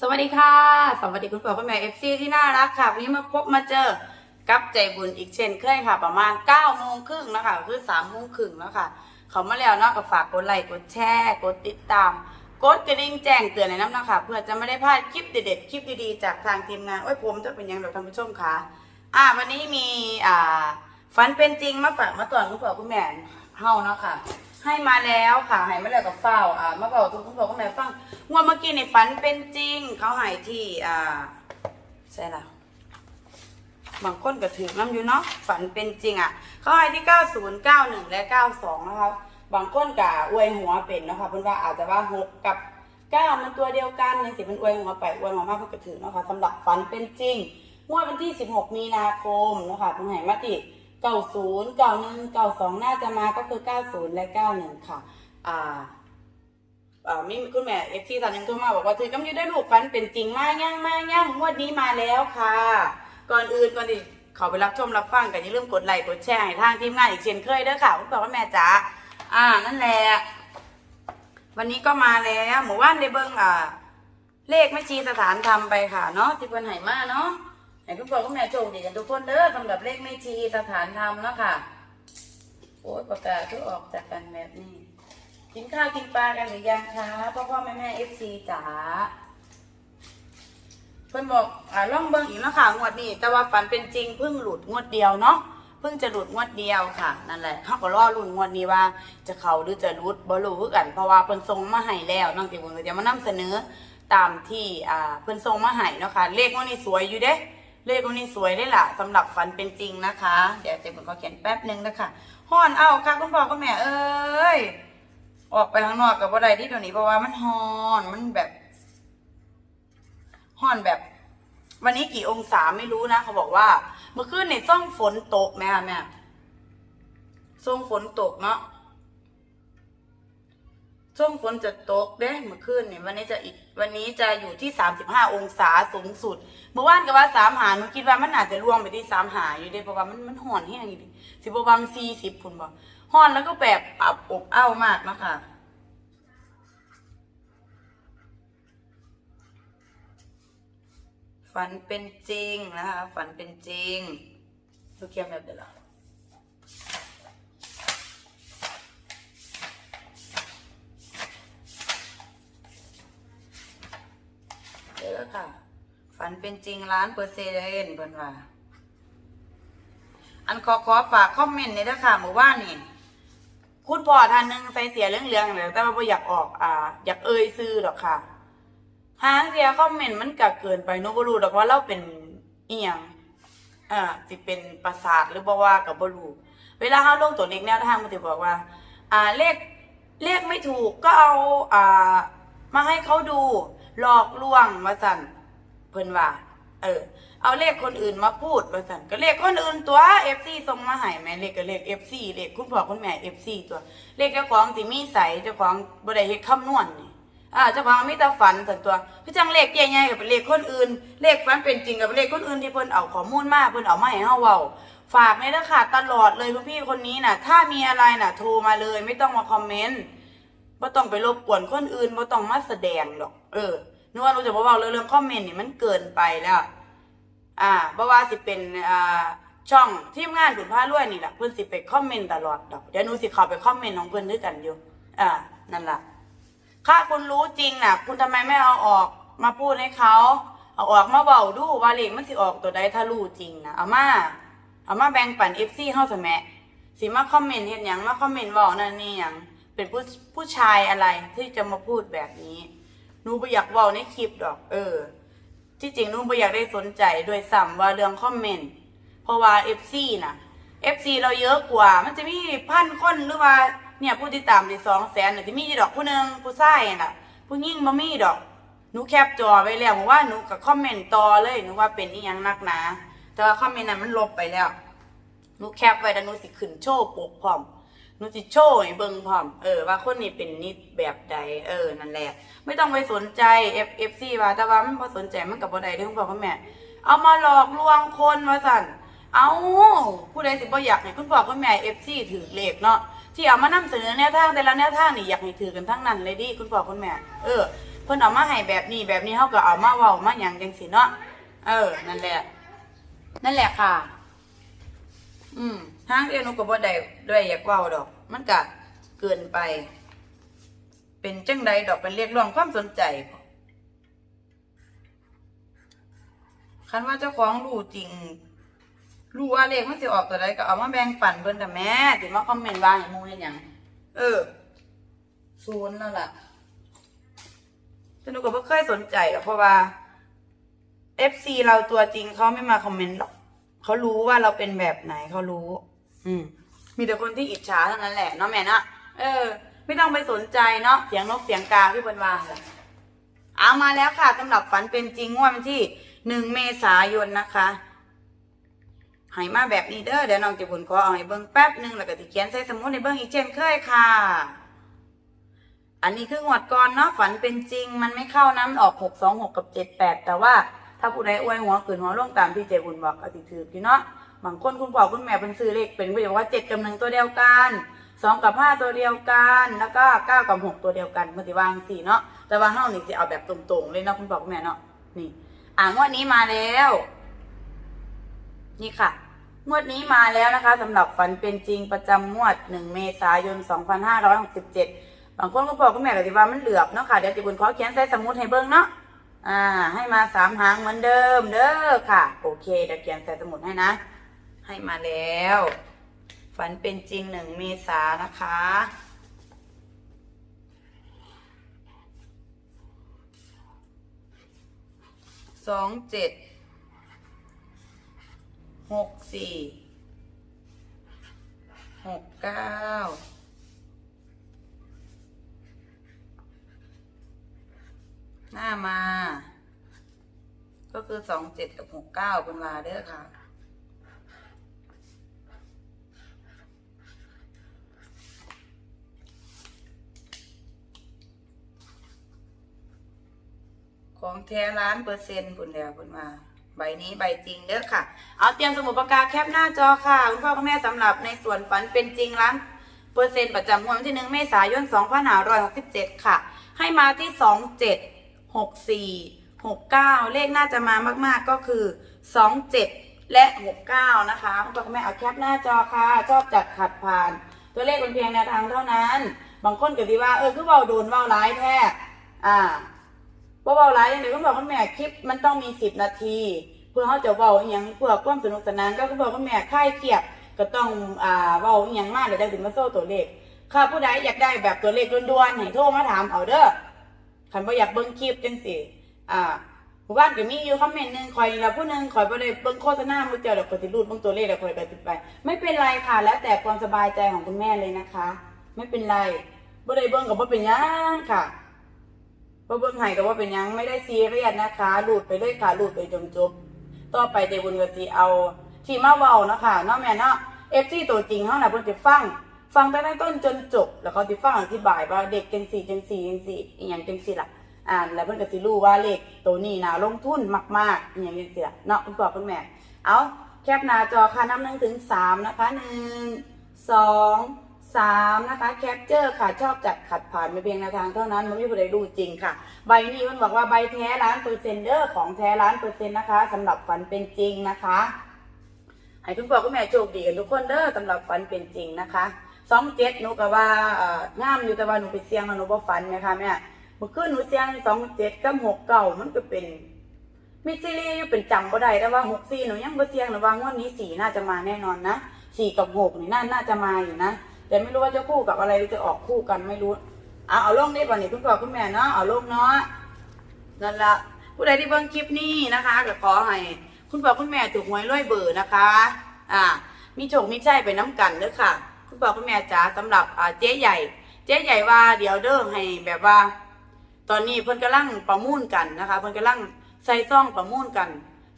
สวัสดีค่ะ สวัสดีคุณพ่อคุณแม่เอฟซีที่น่ารักค่ะวันนี้มาพบมาเจอกับใจบุญอีกเช่นเคยค่ะ ประมาณ9ก้าโมงครึ่งนะคะคือ3ามโมงครึ่งแล้วค่ะเขามาแล้วเนาะก็ฝากกดไลค์กดแชร์กดติดตาม กดกระดิ่งแจ้งเตือนในน้ำนะคะเพื่อจะไม่ได้พลาดคลิปเด็ดๆคลิปดีๆจากทางทีมงานโอ้ยผมจะเป็นยังไงท่านผู้ชมคะอ่า วันนี้มีอ่าฝันเป็นจริงมาฝากมาตอนคุณพ่อคุณแม่เฮาเนาะค่ะ ให้มาแล้วค่ะให้มาแล้วกับเฝ้าอ่ามาบอกทุกคุณพ่อคุณแม่ฟังงวดเมื่อกี้ในฝันเป็นจริง เขาให้ที่อ่าใช่ละบางคนก็ถือน้ำอยู่เนาะฝันเป็นจริงอะ เขาให้ที่ 90 91 และ 92 นะคะบางคนก็อวยหัวเป็นนะคะเพิ่นว่าอาจจะว่า6กับ9มันตัวเดียวกันในสิเป็นอวยหัวไปอวยหัวมากเพิ่นก็ถือเนาะคะสำหรับฝันเป็นจริงงวดวันที่ 16 มีนาคมนะคะเพิ่นให้มา ที่90 91 92น่าจะมาก็คือ90และ91ค่ะ อ่าอ่ามีคุณแม่เอฟซีท่านนึงโทรมาบอกว่าถือกำยูได้ลูกฟันเป็นจริงมากย่างมากย่างงวดนี้มาแล้วค่ะ ก่อนอื่นก่อนที่เขาไปรับชมรับฟังกันอย่าลืมกดไลค์กดแชร์ให้ทางทีมงานอีกเช่นเคยเด้อค่ะคุณพ่อคุณแม่จ๋าอ่านั่นแหละวันนี้ก็มาแล้วหมู่บ้านได้เบิ้งอ่าเลขไม่ชีสถานทำไปค่ะเนาะที่เพิ่นให้มาเนาะ ให้คุณพ่อคุณแม่โชคดีกันทุกคนเด้อสำหรับเลขไม่ชีสถานทำเนาะค่ะโอ้ยประกาศทุกออกจากกันแบบนี้ กินข้าวกินปลากันหรือยังคะพ่อพ่อแม่แม่เอฟซีจ๋าเพิ่นบอกอ่าล่องเบิ่งอีกแล้วค่ะงวดนี้ แต่ว่าฝันเป็นจริงเพิ่งหลุดงวดเดียวเนาะเพิ่งจะหลุดงวดเดียวค่ะนั่นแหละเขาก็รอรุ่นงวดนี้ว่า จะเขาหรือจะหลุดบ่รู้คือกันเพราะว่าเพิ่นส่งมาให้แล้วน้องติบุญก็จะมานำเสนอตามที่อ่าเพิ่นส่งมาให้เนาะค่ะเลขงวดนี้สวยอยู่เด้ เลขงวดนี้สวยได้ล่ะสำหรับฝันเป็นจริงนะคะ เดี๋ยวติบุญขอเขียนแป๊บหนึงนะคะฮ้อนเอาค่ะคุณพ่อคุณแม่เอ้ยออกไปข้างนอกกับว่าใดที่เดี๋ยวนี้เพราะว่ามันฮ้อนมันแบบฮ้อนแบบ วันนี้กี่องศาไม่รู้นะเขาบอกว่า เมื่อคืนในซ่องฝนตกไหมคะแม่ซ่องฝนตกเนาะ ซ่องฝนจะตกเด้เมื่อคืนเนี่ยวันนี้จะอีกวันนี้จะอยู่ที่สามสิบห้าองศาสูงสุด เมื่อวานก็ว่าสามหาหนูคิดว่ามันอาจจะล่วงไปที่สามหาอยู่เด้เพราะว่ามันมันห่อนแห้งอยู่ดิสิบประมาณสี่สิบพุ่นบอกห่อนแล้วก็แบบอับอบอ้าวมากนะคะฝันเป็นจริงนะคะ ฝันเป็นจริงดูเคียมแบบเดี๋ยว ฝันเป็นจริงล้านเปอร์เซ็นต์เพิ่นว่า อันขอขอฝากคอมเมนต์ในอยนะคะเมื่อวานนี่คุณพ่อท่านหนึงใส่เสียเรื่องเรื่องเลยแต่ว่าบ่อยากออกอ่า อยากเอ่ยซื้อหรอกค่ะหางเสียคอมเมนต์มันก็เกินไปหนูบ่รู้ดอกว่าเราเป็นเอียงอ่าสิเป็นประสาทหรือบ่ว่าก็บ่รู้เวลาเฮาลงตัวเลขแนวทางมันสิบอกว่า อ่าเลขเลขไม่ถูกก็เอาอ่ามาให้เขาดูหลอกลวงว่าซั่น พิ่นว่า เออ เอาเลขคนอื่นมาพูดว่าซั่นก็เลขคนอื่นตัว FC ส่งมาให้แม่เลขก็เลข FC เลขคุณพ่อคุณแม่ FC ตัว เลขเจ้าของสิมีใสเจ้าของบ่ได้เฮ็ดคำนวณนี่อ่าเจ้าของมีแต่ฝันส่วนตัวพี่จังเลขใหญ่ๆกับเป็นเลขคนอื่น เลขฝันเป็นจริงกับเลขคนอื่นที่เพิ่นเอาข้อมูลมาเพิ่นเอามาให้เฮาเว้าฝากในเด้อค่ะตลอดเลยคุณพี่คนนี้น่ะ ถ้ามีอะไรน่ะ โทรมาเลยไม่ต้องมาคอมเมนต์บ่ต้องไปรบกวนคนอื่นบ่ต้องมาแสดงดอก เออ นึกว่ารู้จะบ่เว้าเรื่องเรื่องคอมเมนต์นี่มันเกินไปแล้ว อ่าบ่ว่าสิเป็นอ่าช่องทีมงานบุญพารวยนี่แหละเพิ่อนสิไปคอมเมนต์ตลอดดอกเดี๋ยวหนูสิเข้าไปคอมเมนต์ของเพิ่นด้วยกันอยู่ อ่า นั่นแหละถ้าคุณรู้จริงน่ะ คุณทำไมไม่เอาออกมาพูดให้เขาเอาออกมาเบาดูว่าเลขมันสิออกตัวใดถ้ารู้จริงนะเอามาเอามาแบ่งปันเอฟซีเฮาซะแม่สิมาคอมเมนต์เฮ็ดหยังมาคอมเมนต์เว้านั่นนี่หยังเป็นผู้ผู้ชายอะไรที่จะมาพูดแบบนี้ นูบ่อยากว้าในคลิปดอก เออ ที่จริงหนูบ่อยากได้สนใจด้วยซ้ำว่าเรื่องคอมเมนต์เพราะว่า FC น่ะ FC เราเยอะกว่า มันจะมีพันคนหรือว่าเนี่ยผู้ติดตามได้สองแสนน่ะที่มีดอกผู้หนึ่งผู้ชายน่ะ ผู้หญิงบ่มีดอกหนูแคปจอไว้แล้วเพราะว่าหนูก็คอมเมนต์ต่อเลยหนูว่าเป็นอีหยังนักหนาแต่ว่าคอมเมนต์นั้นมันลบไปแล้วหนูแคปไว้แล้วหนูสิขึ้นโชว์ปกพร้อม หนูสิโชว์ให้เบิ่งพร้อม เออ ว่าคนนี้เป็นนิดแบบใด เออ นั่นแหละ ไม่ต้องไปสนใจ F F C ว่า แต่ว่ามันบ่สนใจมันกับบ่ได้เด้อคุณพ่อคุณแม่ เอามาหลอกลวงคนว่าสั่น เอาผู้ใดสิบ่อยากให้คุณพ่อคุณแม่ F C ถือเลขเนาะ ที่เอามานำเสนอแนวทางแต่ละแนวทางนี่อยากให้ถือกันทั้งนั้นเลยดิคุณพ่อคุณแม่ เออ เพิ่นเอามาให้แบบนี้แบบนี้เฮาก็เอามาเว้ามาหยังจังซี่เนาะ เออ นั่นแหละ นั่นแหละค่ะ อืม ทางเดียวหนูก็บ่ได้ด้วยอยากเว้าดอก มันก็เกินไป เป็นจังใดดอกเป็นเรียกร้องความสนใจคันว่าเจ้าของรู้จริงรู้ว่าเลขมันสิออกตัวใดก็เอามาแบ่งปันเพิ่นแต่แม่สิมาคอมเมนต์ว่าให้หมูเฮ็ดหยังเออศูนย์แล้วล่ะแต่หนูก็บ่เคยสนใจหรอกเพราะว่า FC เราตัวจริงเขาไม่มาคอมเมนต์หรอกเขารู้ว่าเราเป็นแบบไหนเขารู้ อืมมีแต่คนที่อิจฉาเท่านั้นแหละเนาะแม่นะเออ ไม่ต้องไปสนใจเนาะเสียงนกเสียงกาที่บนวางเลยเอามาแล้วค่ะสำหรับฝันเป็นจริงงวดวันที่หนึ่งเมษายนนะคะให้มาแบบนี้เด้อเดี๋ยวน้องจะบุญขอเอาให้เบิ้งแป๊บหนึงแล้วก็สิเขียนใส่สมุดในเบิ้งอีกเช่นเคยค่ะ อันนี้คืองวดก่อนเนาะฝันเป็นจริง มันไม่เข้าน้ำออกหกสองหกกับเจ็ดแปดแต่ว่าถ้าผู้ใดอวยหัวขืนหัวลงตามที่เจบุญบอกก็สิถือพี่เนาะ บางคนคุณพ่อคุณแม่เป็นซื้อเลขเป็นก็บอกว่าเจ็ดกับหนึ่งตัวเดียวกันสองกับห้าตัวเดียวกัน แล้วก็เก้ากับหกตัวเดียวกันมันสิวางสี่เนาะแต่ว่าเฮานี่สิเอาแบบตรงๆเลยเนาะคุณพ่อคุณแม่เนาะนี่ อ่างวดนี้มาแล้ว นี่ค่ะงวดนี้มาแล้วนะคะสำหรับฝันเป็นจริงประจำงวด1เมษายน2567บเจ็ดบางคนก็บอกคุณแม่ก็สิว่ามันเหลือบเนาะค่ะเดี๋ยวจิบุญขอเขียนใส่สมุดให้เบิ่งเนาะอ่า ให้มาสามหางเหมือนเดิมเด้อค่ะ โอเคเดี๋ยวเขียนใส่สมุดให้นะ ให้มาแล้ว ฝันเป็นจริง1เมษานะคะ สองเจ็ด หกสี่ หกเก้าหน้ามา ก็คือสองเจ็ดกับหกเก้าเป็นมาเด้อค่ะ ของแท้ล้านเปอร์เซ็นต์บุญแล้วบุญมาใบนี้ใบจริงเด้อค่ะ เอาเตรียมสมุดปากกาแคปหน้าจอค่ะ คุณพ่อคุณแม่สำหรับในส่วนฝันเป็นจริงล้านเปอร์เซ็นต์ประจำวันที่หนึ่งเมษายน2567ค่ะ ให้มาที่27 64 69เก้าเลขน่าจะมามากๆก็คือ27และ69นะคะคุณพ่อคุณแม่เอาแคปหน้าจอค่ะ ชอบจัดขัดผ่าน ตัวเลขเป็นเพียงแนวทางเท่านั้น บางคนก็ดีว่าเออคือเบาโดนเบาร้ายแท้อ่า ว่าเบาหลายอย่างเดียวก็บอกว่าแม่คลิปมันต้องมีสิบนาที เพื่อเขาจะเบาอหย่างเพื่อความสนุกสนานก็คือบอกว่าแม่ค่ายเครียดก็ต้องอ่าเบาอหย่างมากเดี๋ยวได้ถึงมาโซ่ตัวเลขค่ะผู้ใดอยากได้แบบตัวเลขด่วนๆให้โทรมาถามเอาเด้อคันว่าอยากเบิ่งคลิปจังสิอ่าหมู่บ้านก็มีอยู่คอมเมนต์หนึ่งคอยแล้วผู้หนึ่งคอยบ่ได้เบิ่งโฆษณามือเจอเดี๋ยวปฏิรูปเบิ่งตัวเลขแล้วคอยก็ติดไป ไม่เป็นไรค่ะ แล้วแต่ความสบายใจของคุณแม่เลยนะคะ ไม่เป็นไรบ่ได้เบิ่งก็บ่เป็นหยังค่ะ เบิ่งให้ก็ว่าเป็นยังไม่ได้ซีเรียสนะคะหลุดไปเลยค่ะหลุดไปจนจบต่อไปเดบุญก็สิเอาที่มาเว้านะคะเนาะแม่เนาะ FC ตัวจริงเฮาน่ะเพิ่นสิฟังฟังตั้งแต่ต้นจนจบ แล้วเขาสิฟังอธิบายว่าเด็กจังสี่จังสี่จังสี่อีหยังจังสี่ล่ะอ่านแล้วเพิ่นก็สิรู้ว่าเลขตัวนี้น่าลงทุนมากๆอีหยังจังซี่ล่ะเนาะคุณพ่อคุณแม่เอาแคปหน้าจอค่ะนับหนึ่งถึงสามนะคะหนึ่งสอง สามนะคะแคปเจอร์ค่ะชอบจัดขัดผ่านไม่เพียงแนวทางเท่านั้นมันไม่มีผู้ใดรู้จริงค่ะ ใบนี้มันบอกว่าใบแท้ล้านเปอร์เซ็นต์เด้อของแท้ล้านเปอร์เซ็นต์นะคะสำหรับฝันเป็นจริงนะคะให้คุณพ่อคุณแม่โชคดีกันทุกคนเด้อสำหรับฝันเป็นจริงนะคะสองเจ็ดหนูก็ว่าเอ่องามอยู่แต่ว่าหนูไปเสียงแล้วหนูบ่ฝันนะคะแม่เมื่อคืนหนูเสียงสองเจ็ดกับหกเก้ามันก็เป็นมิสซิลี่อยู่เป็นจำก็ได้แต่ว่าหกสี่หนูยังบ่เสียงนะว่างวดนี้สี่น่าจะมาแน่นอนนะสี่กับหกนี่น่าน่าจะมาอยู่นะ แต่ไม่รู้ว่าจะคู่กับอะไรหรือจะออกคู่กันไม่รู้เอาเอาลงได้ป่ะนี่คุณพ่อคุณแม่เนาะเอาลงเนาะนั่นละผู้ใดที่เบิ่งคลิปนี้นะคะก็ขอให้คุณพ่อคุณแม่ถูกหวยรวยเบอร์นะคะ อ่า มีโชคมีชัยไปน้ำกันเด้อค่ะ คุณพ่อคุณแม่จ๋าสำหรับอ่าเจ๊ใหญ่ เจ๊ใหญ่ว่าเดี๋ยวเด้อให้แบบว่า ตอนนี้เพิ่นกำลังประมูลกันนะคะ เพิ่นกำลังใส่ซ่องประมูลกัน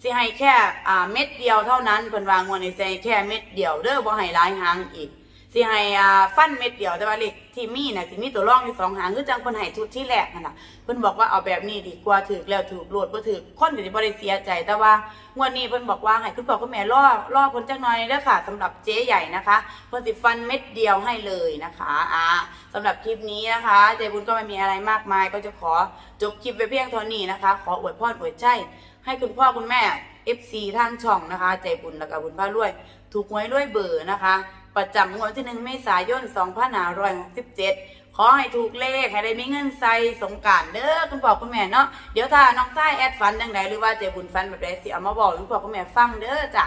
สิให้แค่อ่าเม็ดเดียวเท่านั้นเพิ่นวางงวดในใส่แค่เม็ดเดียวเด้อบ่ให้หลายหางอีก สิให้อ่าฟันเม็ดเดียวแต่ว่าเลขที่มีน่ะสิมีตัวรองอยู่สองหางคือจังเพิ่นให้ชุดที่แรกนั่นน่ะเพิ่นบอกว่าเอาแบบนี้ดีกว่าถูกแล้วถูกโหลดบ่ถูกคนก็สิบ่ได้เสียใจ แต่ว่างวดนี้เพิ่นบอกว่าให้คุณพ่อคุณแม่รอรอเพิ่นจักหน่อยเด้อค่ะสำหรับเจ๊ใหญ่นะคะเพิ่นสิฟันเม็ดเดียวให้เลยนะคะอ่าสำหรับคลิปนี้นะคะใจบุญก็ไม่มีอะไรมากมาย ก็จะขอจบคลิปไปเพียงเท่านี้นะคะ ขออวยพรอวยใจให้คุณพ่อคุณแม่ FC ทางช่องนะคะ ใจบุญแล้วก็บุญพารวย ถูกหวยรวยเบอร์นะคะ ประจำงวดที่หนึ่งเมษายน2567 ขอให้ถูกเลข ให้ได้มีเงินใส่สงการเด้อคุณพ่อคุณแม่เนาะ เดี๋ยวถ้าน้องไส้แอดฟันดังใดหรือว่าเจบุญฟันแบบใดสิเอามาบอกคุณพ่อคุณแม่ฟังเด้อจ้ะ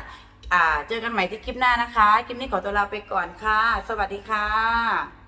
อ่า เจอกันใหม่ที่คลิปหน้านะคะ คลิปนี้ขอตัวลาไปก่อนค่ะ สวัสดีค่ะ